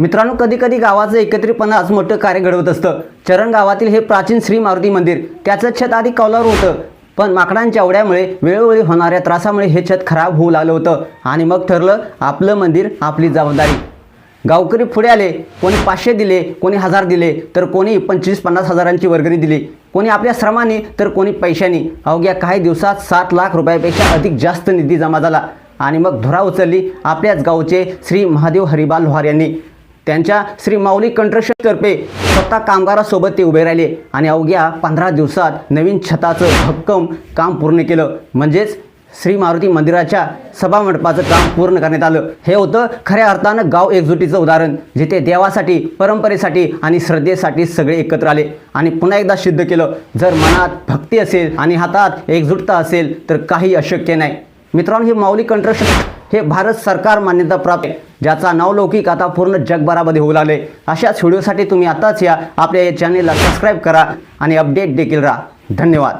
मित्रांनो कधी कधी गावाचं एकत्रितपणाच मोठं कार्य घडवत असतं. चरण गावातील हे प्राचीन श्री मारुती मंदिर त्याचं छत आधी कौलावर होतं. पण माकडांच्या आवड्यामुळे वेळोवेळी होणाऱ्या त्रासामुळे हे छत खराब होऊ लागलं होतं. आणि मग ठरलं आपलं मंदिर आपली जबाबदारी. गावकरी पुढे आले कोणी पाचशे दिले कोणी हजार दिले तर कोणी पंचवीस पन्नास हजारांची वर्गणी दिली. कोणी आपल्या श्रमाने तर कोणी पैशाने. अवघ्या काही दिवसात सात लाख रुपयापेक्षा अधिक जास्त निधी जमा झाला. आणि मग धुरा उचलली आपल्याच गावचे श्री महादेव हरिबाल लोहार यांनी. त्यांच्या श्री माऊली कंट्रक्शनतर्फे स्वतः कामगारासोबत ते उभे राहिले आणि अवघ्या पंधरा दिवसात नवीन छताचं भक्कम काम पूर्ण केलं. म्हणजेच श्री मारुती मंदिराच्या सभामंडपाचं काम पूर्ण करण्यात आलं. हे होतं खऱ्या अर्थानं गाव एकजुटीचं उदाहरण जिथे देवासाठी परंपरेसाठी आणि श्रद्धेसाठी सगळे एकत्र आले आणि पुन्हा एकदा सिद्ध केलं. जर मनात भक्ती असेल आणि हातात एकजुटता असेल तर काही अशक्य नाही. मित्रांनो हे माऊली कंट्रक्शन हे भारत सरकार मान्यता प्राप्त आहे. ज्याचा नावलौकिक आता पूर्ण जगभरामध्ये होऊ लागले. अशाच व्हिडिओसाठी तुम्ही आताच या. आपल्या या चॅनेलला सबस्क्राईब करा आणि अपडेट देखील राहा. धन्यवाद.